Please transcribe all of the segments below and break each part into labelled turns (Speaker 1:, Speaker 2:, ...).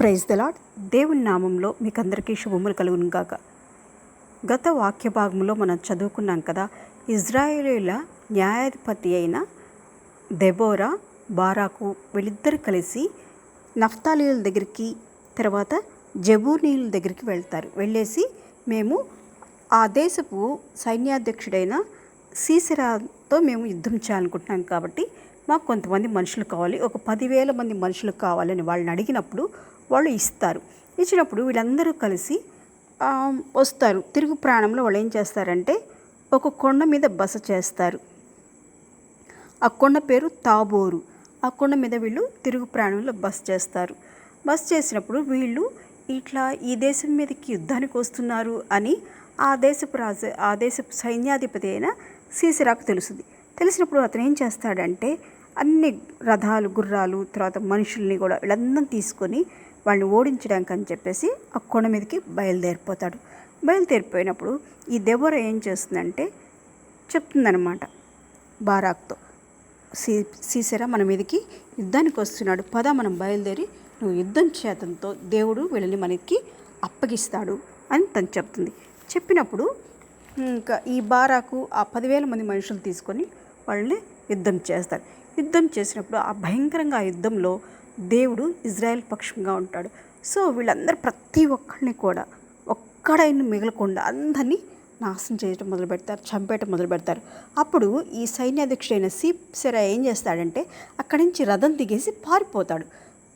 Speaker 1: Praise the lord దేవుని నామంలో మీకు అందరికీ శుభములు కలుగును గాక గత వాక్య భాగంలో మనం చదువుకున్నాం కదా ఇజ్రాయేలీల న్యాయాధిపతి అయిన దెబోరా బారాకు వీళ్ళిద్దరు కలిసి నఫ్తాలీల దగ్గరికి తర్వాత జబూనీల దగ్గరికి వెళ్తారు. వెళ్ళేసి మేము ఆ దేశపు సైన్యాధ్యక్షుడైన సీసెరాతో మేము యుద్ధం చేయాలనుకుంటున్నాం కాబట్టి మాకు కొంతమంది మనుషులు కావాలి ఒక పదివేల మంది మనుషులు కావాలని వాళ్ళని అడిగినప్పుడు వాళ్ళు ఇస్తారు. ఇచ్చినప్పుడు వీళ్ళందరూ కలిసి వస్తారు. తిరుగు ప్రాణంలో వాళ్ళు ఏం చేస్తారంటే ఒక కొండ మీద బస చేస్తారు. ఆ కొండ పేరు తాబోరు. ఆ కొండ మీద వీళ్ళు తిరుగు ప్రాణంలో బస్ చేస్తారు. బస్ చేసినప్పుడు వీళ్ళు ఇట్లా ఈ దేశం మీదకి యుద్ధానికి వస్తున్నారు అని ఆ దేశపు రాజు ఆ దేశపు సైన్యాధిపతి అయిన సీసరాకు తెలుస్తుంది తెలిసినప్పుడు అతను ఏం చేస్తాడంటే అన్ని రథాలు గుర్రాలు తర్వాత మనుషుల్ని కూడా వీళ్ళందరం తీసుకొని వాళ్ళని ఓడించడానికి అని చెప్పేసి ఆ కొండ మీదకి బయలుదేరిపోతాడు. బయలుదేరిపోయినప్పుడు ఈ దెబ్బర ఏం చేస్తుందంటే చెప్తుందనమాట బారాక్తో. సీ సీసెరా మన మీదకి యుద్ధానికి వస్తున్నాడు. పద మనం బయలుదేరి నువ్వు యుద్ధం చేతంతో దేవుడు వీళ్ళని మనకి అప్పగిస్తాడు అని తను చెప్తుంది. చెప్పినప్పుడు ఇంకా ఈ బారాకు ఆ పదివేల మంది మనుషులు తీసుకొని వాళ్ళని యుద్ధం చేస్తారు. యుద్ధం చేసినప్పుడు ఆ భయంకరంగా ఆ యుద్ధంలో దేవుడు ఇజ్రాయెల్ పక్షంగా ఉంటాడు. సో వీళ్ళందరూ ప్రతి ఒక్కరిని కూడా ఒక్కడైనా మిగలకుండా అందరినీ నాశనం చేయటం మొదలు పెడతారు చంపేయటం మొదలు పెడతారు. అప్పుడు ఈ సైన్యాధ్యక్షుడైన సీప్సెరా ఏం చేస్తాడంటే అక్కడి నుంచి రథం దిగేసి పారిపోతాడు.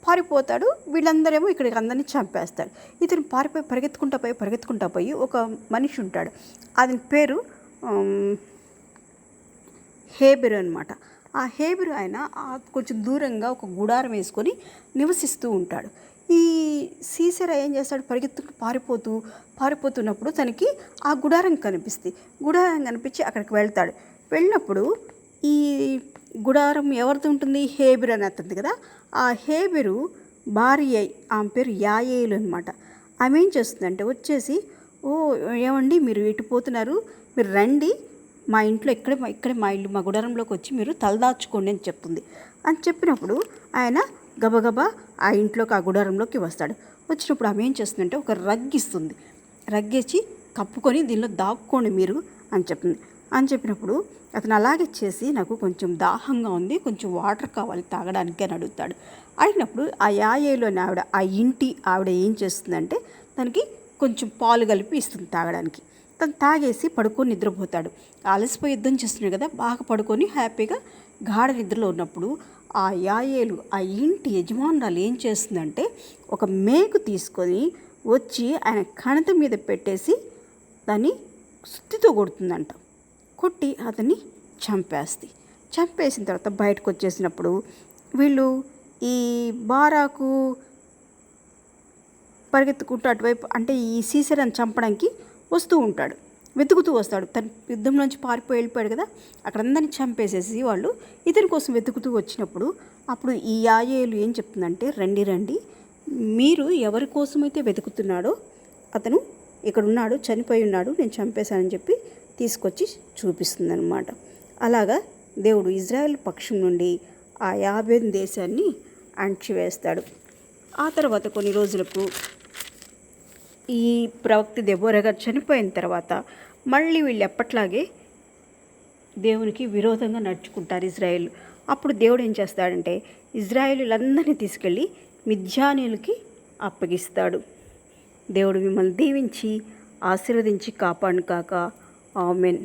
Speaker 1: పారిపోతాడు వీళ్ళందరేమో ఇక్కడికి అందరినీ చంపేస్తాడు ఇతను పారిపోయి పరిగెత్తుకుంటా పోయి పరిగెత్తుకుంటా పోయి ఒక మనిషి ఉంటాడు. అతని పేరు హేబెరు అనమాట ఆ హేబెరు ఆయన ఆ కొంచెం దూరంగా ఒక గుడారం వేసుకొని నివసిస్తూ ఉంటాడు. ఈ సీసెర ఏం చేస్తాడు? పరిగెత్తుకు పారిపోతూ పారిపోతున్నప్పుడు తనకి ఆ గుడారం కనిపిస్తుంది. గుడారం కనిపించి అక్కడికి వెళ్తాడు. వెళ్ళినప్పుడు ఈ గుడారం ఎవరిది ఉంటుంది? హేబిర్ అని అతనిది కదా. ఆ హేబిరు భార్య ఆమె పేరు యాయేలు అనమాట ఆమె ఏం చేస్తుందంటే వచ్చేసి ఓ ఏమండి మీరు ఇటు పోతున్నారు? మీరు రండి మా ఇంట్లో ఇక్కడే మా ఇక్కడే మా ఇల్లు మా గుడారంలోకి వచ్చి మీరు తలదాచుకోండి అని చెప్తుంది. అని చెప్పినప్పుడు ఆయన గబగబా ఆ ఇంట్లోకి ఆ గుడారంలోకి వస్తాడు. వచ్చినప్పుడు ఆమె ఏం చేస్తుందంటే ఒక రగ్గిస్తుంది రగ్గేసి కప్పుకొని దీనిలో దాక్కోండి మీరు అని చెప్తుంది. అని చెప్పినప్పుడు అతను అలాగే చేసి నాకు కొంచెం దాహంగా ఉంది కొంచెం వాటర్ కావాలి తాగడానికి అని అడుగుతాడు. అడిగినప్పుడు ఆ యాయేలోని ఆవిడ ఆ ఇంటి ఆవిడ ఏం చేస్తుందంటే దానికి కొంచెం పాలు కలిపి ఇస్తుంది తాగడానికి. తను తాగేసి పడుకొని నిద్రపోతాడు. అలసిపోయి యుద్ధం చేస్తున్నాడు కదా బాగా పడుకొని హ్యాపీగా గాఢ నిద్రలో ఉన్నప్పుడు ఆ యాయేలు ఆ ఇంటి యజమానురాలు ఏం చేస్తుందంటే ఒక మేకు తీసుకొని వచ్చి ఆయన కణత మీద పెట్టేసి దాన్ని సుత్తితో కొడుతుందంట. కొట్టి అతన్ని చంపేస్తుంది. చంపేసిన తర్వాత బయటకు వచ్చేసినప్పుడు వీళ్ళు ఈ బారాకు పరిగెత్తుకుంటూ అటువైపు అంటే ఈ సీసరని చంపడానికి వస్తూ ఉంటాడు. వెతుకుతూ వస్తాడు. తన యుద్ధంలోంచి పారిపోయి వెళ్ళిపోయాడు కదా. అక్కడ అందరిని చంపేసేసి వాళ్ళు ఇతని కోసం వెతుకుతూ వచ్చినప్పుడు అప్పుడు ఈ యాయేలు ఏం చెప్తుందంటే రండి రండి. మీరు ఎవరి కోసమైతే వెతుకుతున్నాడో అతను ఇక్కడ ఉన్నాడు చనిపోయి ఉన్నాడు నేను చంపేశానని చెప్పి తీసుకొచ్చి చూపిస్తుందనమాట అలాగా దేవుడు ఇజ్రాయెల్ పక్షం నుండి ఆ యాభై దేశాన్ని అణిచివేస్తాడు ఆ తర్వాత కొన్ని రోజులకు ఈ ప్రవక్త దెబోరా గారు చనిపోయిన తర్వాత మళ్ళీ వీళ్ళు ఎప్పట్లాగే దేవునికి విరోధంగా నడుచుకుంటారు ఇజ్రాయెల్. అప్పుడు దేవుడు ఏం చేస్తాడంటే ఇజ్రాయేలులందరినీ తీసుకెళ్ళి మిథ్యానీయులకి అప్పగిస్తాడు. దేవుడు మిమ్మల్ని దీవించి ఆశీర్వదించి కాపాడు కాక. ఆమెన్.